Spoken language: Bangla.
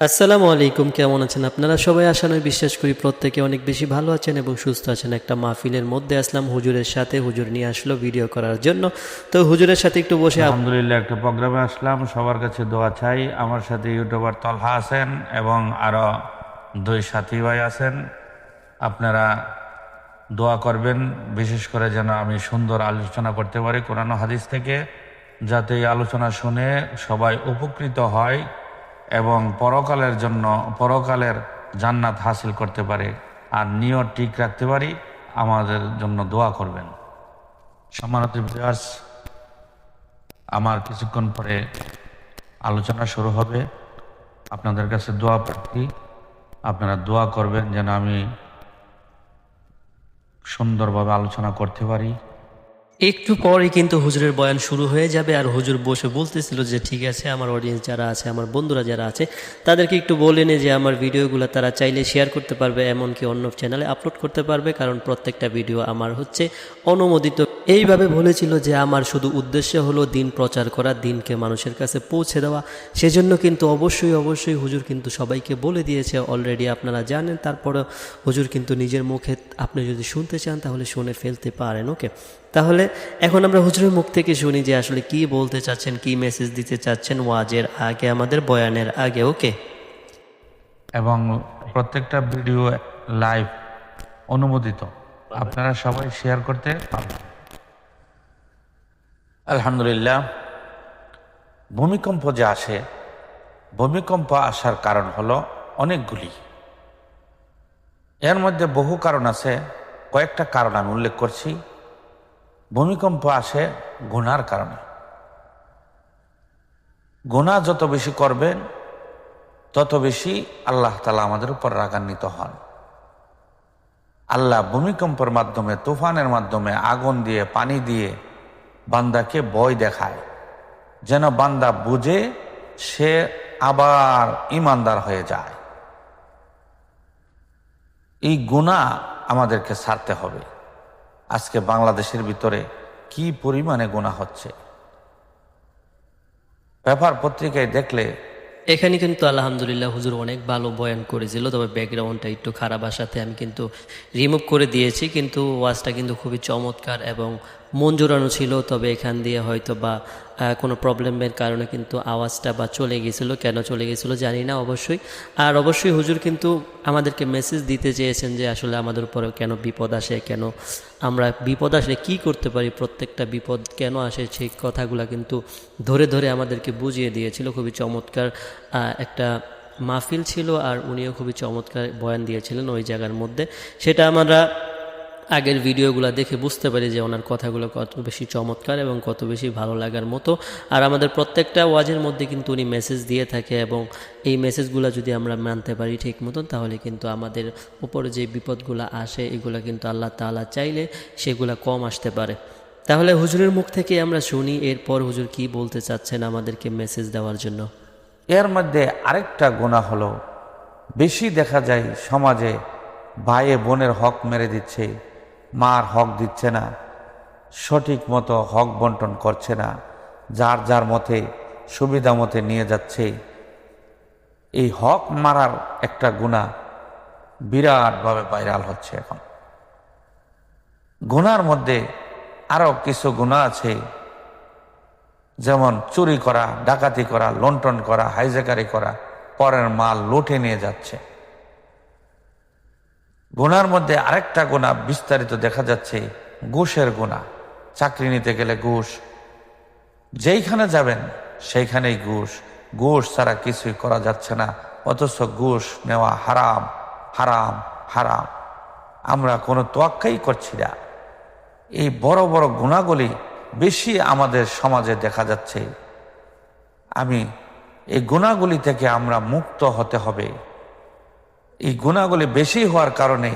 আসসালামু আলাইকুম, কেমন আছেন আপনারা? সবাই আশা নয় বিশ্বাস করি প্রত্যেকে অনেক বেশি ভালো আছেন এবং সুস্থ আছেন। একটা মাহফিলের মধ্যে আসলাম হুজুরের সাথে। হুজুর নিয়ে আসলো ভিডিও করার জন্য। তো হুজুরের সাথে একটু বসে আলহামদুলিল্লাহ, একটা প্রোগ্রামে আসলাম। সবার কাছে দোয়া চাই। আমার সাথে ইউটিউবার তলহা আছেন এবং আরও দুই সাথী ভাই আছেন। আপনারা দোয়া করবেন, বিশেষ করে যেন আমি সুন্দর আলোচনা করতে পারি কোরআন হাদিস থেকে, যাতে এই আলোচনা শুনে সবাই উপকৃত হয়। এবং পরকালের জন্য, পরকালের জান্নাত হাসিল করতে পারে আর নিয়ত ঠিক রাখতে পারি, আমাদের জন্য দোয়া করবেন। সম্মানিত আমার কিছুক্ষণ পরে আলোচনা শুরু হবে। আপনাদের কাছে দোয়া প্রার্থী, আপনারা দোয়া করবেন যেন আমি সুন্দরভাবে আলোচনা করতে পারি। একটু পরেই কিন্তু হুজুরের বয়ান শুরু হয়ে যাবে আর হুজুর বসে বলতেছিল যে, ঠিক আছে, আমার অডিয়েন্স যারা আছে, আমার বন্ধুরা যারা আছে, তাদেরকে একটু বলেন যে, আমার ভিডিওগুলো তারা চাইলে শেয়ার করতে পারবে, এমনকি অন্য চ্যানেলে আপলোড করতে পারবে, কারণ প্রত্যেকটা ভিডিও আমার হচ্ছে অনুমোদিত। এইভাবে বলেছিল যে, আমার শুধু উদ্দেশ্য হলো দিন প্রচার করা, দিনকে মানুষের কাছে পৌঁছে দেওয়া। সেজন্য কিন্তু অবশ্যই অবশ্যই হুজুর কিন্তু সবাইকে বলে দিয়েছে অলরেডি আপনারা জানেন। তারপরে হুজুর কিন্তু নিজের মুখে, আপনি যদি শুনতে চান, তাহলে শুনে ফেলতে পারেন। ওকে তাহলে এখন আমরা হুজুরের মুখ থেকে শুনি যে আসলে কি বলতে চাচ্ছেন কি মেসেজ দিতে চাচ্ছেন ওয়াজের আগে আমাদের বয়ানের আগে ওকে? এবং প্রত্যেকটা ভিডিও লাইভ অনুমোদিত। আপনারা সবাই শেয়ার করতে পারবেন। আলহামদুলিল্লাহ ভূমিকম্প যে আসে ভূমিকম্প আসার কারণ হলো অনেকগুলি। এর মধ্যে বহু কারণ আছে কয়েকটা কারণ আমি উল্লেখ করছি। ভূমিকম্প আসে গুনার কারণে। গুণা যত বেশি করবেন, তত বেশি আল্লাহ তালা আমাদের উপর রাগান্বিত হন। আল্লাহ ভূমিকম্পের মাধ্যমে, তুফানের মাধ্যমে আগুন দিয়ে, পানি দিয়ে বান্দাকে ভয় দেখায়। যেন বান্দা বুঝে সে আবার ইমানদার হয়ে যায়। এই গুণা আমাদেরকে ছাড়তে হবে। আজকে বাংলাদেশের ভিতরে কি পরিমাণে গোনা হচ্ছে? পেপার পত্রিকায় দেখলে এখানে কিন্তু আলহামদুলিল্লাহ হুজুর অনেক ভালো বয়ান করেছিল, তবে ব্যাকগ্রাউন্ডটা একটু খারাপ আসাতে আমি কিন্তু রিমুভ করে দিয়েছি, কিন্তু ওয়াজটা কিন্তু খুবই চমৎকার এবং মন জোরানো ছিল, তবে এখান দিয়ে হয়তো বা কোনো প্রবলেমের কারণে কিন্তু আওয়াজটা বা চলে গেছিল। কেন চলে গেছিল জানি না অবশ্যই। আর অবশ্যই হুজুর কিন্তু আমাদেরকে মেসেজ দিতে চেয়েছেন যে আসলে আমাদের উপরে কেন বিপদ আসে, কেন আমরা বিপদ আসলে কি করতে পারি, প্রত্যেকটা বিপদ কেন আসে সেই কথাগুলো কিন্তু ধরে ধরে আমাদেরকে বুঝিয়ে দিয়েছিল। খুবই চমৎকার একটা মাহফিল ছিল আর উনিও খুবই চমৎকার বয়ান দিয়েছিলেন ওই জায়গার মধ্যে। সেটা আমরা আগের ভিডিওগুলো দেখে বুঝতে পারি যে ওনার কথাগুলো কত বেশি চমৎকার এবং কত বেশি ভালো লাগার মতো। আর আমাদের প্রত্যেকটা ওয়াজের মধ্যে কিন্তু উনি মেসেজ দিয়ে থাকে এবং এই মেসেজগুলো যদি আমরা মানতে পারি ঠিক মতন, তাহলে কিন্তু আমাদের উপরে যে বিপদগুলো আসে, এগুলো কিন্তু আল্লাহ তাআলা চাইলে সেগুলো কম আসতে পারে। তাহলে হুজুরের মুখ থেকে আমরা শুনি, এরপর হুজুর কি বলতে চাচ্ছেন আমাদেরকে মেসেজ দেওয়ার জন্য? এর মধ্যে আরেকটা গোনা হলো, বেশি দেখা যায় সমাজে ভাইয়ে বোনের হক মেরে দিচ্ছে। মার হক দিচ্ছে না, সঠিক মতো হক বন্টন করছে না, যার যার মতে, সুবিধা মতে নিয়ে যাচ্ছে। এই হক মারার একটা গুণা বিরাটভাবে ভাইরাল হচ্ছে এখন। গুনার মধ্যে আরও কিছু গুণা আছে, যেমন চুরি করা, ডাকাতি করা লন্ঠন করা হাইজাকারি করা, পরের মাল লুটে নিয়ে যাচ্ছে। গুনার মধ্যে আরেকটা গুণা বিস্তারিত দেখা যাচ্ছে, ঘুষের গুণা। চাকরি নিতে গেলে ঘুষ। যেইখানে যাবেন, সেইখানেই ঘুষ। ঘুষ ছাড়া কিছুই করা যাচ্ছে না, অথচ ঘুষ নেওয়া হারাম হারাম হারাম। আমরা কোনো তোয়াক্কাই করছি না। এই বড় বড় গুণাগুলি বেশি আমাদের সমাজে দেখা যাচ্ছে। আমি, এই গুণাগুলি থেকে আমরা মুক্ত হতে হবে। এই গুণাগুলি বেশি হওয়ার কারণে